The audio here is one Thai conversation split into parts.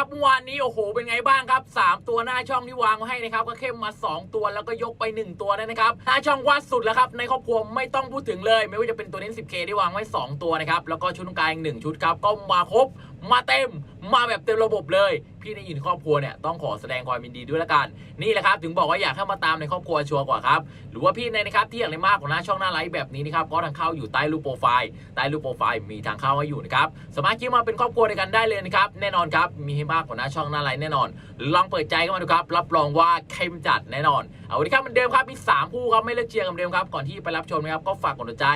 ครับเมื่อวานนี้โอ้โหเป็นไงบ้างครับ 3 ตัวหน้าช่องที่วางไว้ให้นะครับก็เข้มมา 2 ตัวแล้วก็ยกไป 1 ตัวนะครับหน้าช่องวัดสุดแล้วครับในครอบครัวไม่ต้องพูดถึงเลย ไม่ว่าจะเป็นตัวเน้น 10K ที่วางไว้ 2 ตัวนะครับแล้วก็ชุดกลางหนึ่งชุดครับก็มาครบ มาเต็มมาแบบเต็มระบบเลย พี่ในอยู่ในครอบครัวเนี่ยต้องขอแสดงความยินดีด้วยละกัน นี่แหละครับถึงบอกว่าอยากให้มาตามในครอบครัวชัวร์กว่าครับหรือว่าพี่ในนะครับที่อยากได้มากกว่าหน้าช่องหน้าไลฟ์แบบนี้นะครับก็ทางเข้าอยู่ใต้รูปโปรไฟล์ใต้รูปโปรไฟล์มีทางเข้าให้อยู่นะครับสามารถคิดมาเป็นครอบครัวด้วยกันได้เลยนะครับแน่นอนครับมีให้มากกว่าหน้าช่องหน้าไลฟ์แน่นอน ลองเปิดใจเข้ามาดูครับรับรองว่าเข้มจัดแน่นอนเอาวันนี้ครับเหมือนเดิมครับมีสามคู่ครับไม่เลิกเชียร์กันเดิมครับก่อนที่ไปรับชมนะครับก็ฝากกดใจ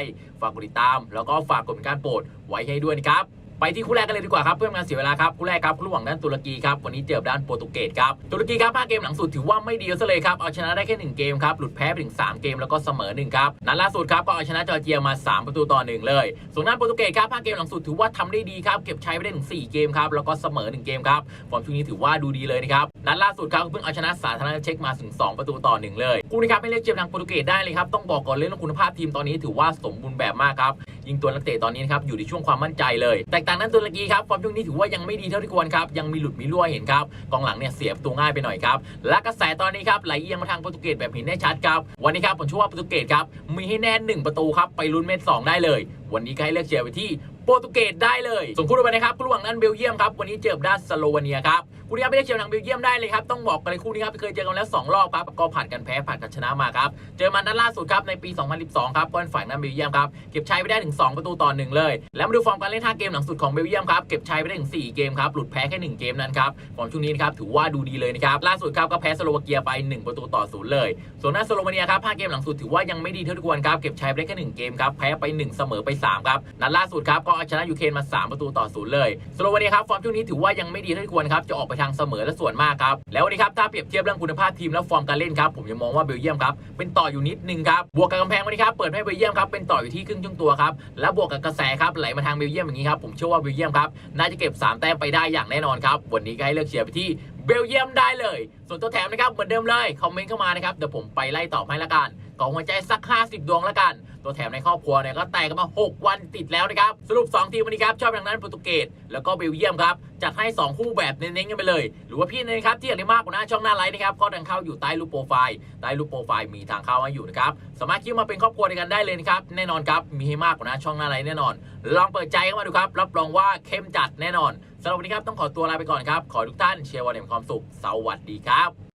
ฝากกดติดตาม แล้วก็ฝากกดเป็นการโปรดไว้ให้ด้วยนะครับ ไปที่คู่แรกกันเลยดีกว่าครับเพื่อไม่ให้เสียเวลาครับคู่แรกครับคู่ระหว่างด้านตุรกีครับวันนี้เจอบด้านโปรตุเกสครับตุรกีครับ5เกมหลังสุดถือว่าไม่ดีซะเลยครับเอาชนะได้แค่1เกมครับหลุดแพ้ไปถึง 3 เกมแล้วก็เสมอ1ครับนัดล่าสุดครับก็เอาชนะจอร์เจียมา 3 ประตูต่อ1เลยส่วนด้านโปรตุเกสครับ5เกมหลังสุดถือว่าทำได้ดีครับเก็บใช้ไปได้ถึง4เกมครับแล้วก็เสมอ1เกมครับฟอร์มช่วงนี้ถือว่าดูดีเลยนะครับนัดล่าสุดครับเพิ่งเอาชนะสาธารณรัฐเช็กมาถึง 2 ประตูต่อ 1 เลยคู่นี้ครับไม่เรียกเจียมทางโปรตุเกสได้เลยครับต้องบอกก่อนเรื่องคุณภาพทีมตอนนี้ถือว่าสมบูรณ์แบบมากครับ ยิงตัวนักเตะตอนนี้นะครับอยู่ในช่วงความมั่นใจเลย แตกต่างนั้นตุรกีครับฟอร์มช่วงนี้ถือว่ายังไม่ดีเท่าที่ควรครับยังมีหลุดมีรั่วเห็นครับกองหลังเนี่ยเสียประตูง่ายไปหน่อยครับและกระแสตอนนี้ครับไหลเอียงมาทางโปรตุเกสแบบเห็นได้ชัดครับวันนี้ครับผมเชื่อว่าโปรตุเกสครับมีให้แน่หนึ่งประตูครับไปลุ้นเม็ดสองได้เลย วันนี้ก็ให้เลือกเชียร์ไปที่โปรตุเกสได้เลยส่วนคู่ไปนะครับคู่ระหว่างนั้นเบลเยียมครับวันนี้เจอกับด้านสโลวาเนียครับคู่นี้ครับไม่ได้เชียร์ทางเบลเยียมได้เลยครับต้องบอกกันเลยคู่นี้ครับเคยเจอกันแล้วสองรอบครับก็ผ่านกันแพ้ผ่านกันชนะมาครับเจอมานัดล่าสุดครับในปี 2012 ครับก็เป็นฝ่ายนั้นเบลเยียมครับเก็บชัยไปได้ถึง 2 ประตูต่อหนึ่งเลย แล้วมาดูฟอร์มการเล่น5เกมหลังสุดของเบลเยียมครับเก็บชัยไปได้ถึง 4 เกมครับหลุดแพ้แค่ 1 เกมนั้นครับฟอร์มช่วงนี้ครับถือว่าดูดีเลยนะครับล่าสุดครับก็แพ้สโลวาเกียไป 1 ประตูต่อศูนย์เลย ส่วนหน้าสโลวาเนียครับ5เกมหลังสุดถือว่ายังไม่ดีเท่าที่ควรครับเก็บชัยไปได้แค่1เกมครับแพ้ไป 1 เสมอไป 3 ครับนัดล่าสุดครับก็เอาชนะยูเครนมา 3 ประตูต่อศูนย์เลยสโลวาเนียครับฟอร์มช่วงนี้ถือว่ายังไม่ดีเท่าที่ควรครับจะออกไปทางเสมอและส่วนมากครับ แล้ววันนี้ครับถ้าเปรียบเทียบเรื่องคุณภาพทีมและฟอร์มการเล่นครับผมยังมองว่าเบลเยียมครับเป็นต่ออยู่นิดนึงครับบวกกับกำแพงวันนี้ครับเปิดให้เบลเยียมครับเป็นต่ออยู่ที่ครึ่งช่วงตัวครับและบวกกับกระแสครับไหลมาทางเบลเยียมอย่างนี้ครับผมเชื่อว่าเบลเยียมครับน่าจะเก็บสามแต้มไปได้อย่างแน่นอนครับวันนี้ก็ให้เลือกเชียร์ไปที่เบลเยียมได้เลยส่วนตัวแถมนะครับเหมือนเดิมเลยคอมเมนต์เข้ามานะครับเดี๋ยวผมไปไล่ตอบให้ละกันกองหัวใจสัก 50 ดวงละกัน ตัวแถมในครอบครัวเนี่ยก็แตกกันมา 6 วันติดแล้วนะครับ สรุป 2 ทีมวันนี้ครับชอบทางนั้นโปรตุเกสแล้วก็เบลเยียมครับจัดให้ 2 คู่แบบเน้นๆกันไปเลย หรือว่าพี่นะครับที่อยากได้มากกว่าหน้าช่องหน้าไลน์นะครับก็ทางเข้าอยู่ใต้รูปโปรไฟล์ใต้รูปโปรไฟล์มีทางเข้าให้อยู่นะครับสามารถคิดมาเป็นครอบครัวด้วยกันได้เลยนะครับแน่นอนครับมีให้มากกว่าหน้าช่องหน้าไลน์แน่นอน ลองเปิดใจเข้ามาดูครับรับรองว่าเข้มจัดแน่นอนสำหรับวันนี้ครับต้องขอตัวลาไปก่อนครับขอทุกท่านเชียร์วันแห่งความสุขสวัสดีครับ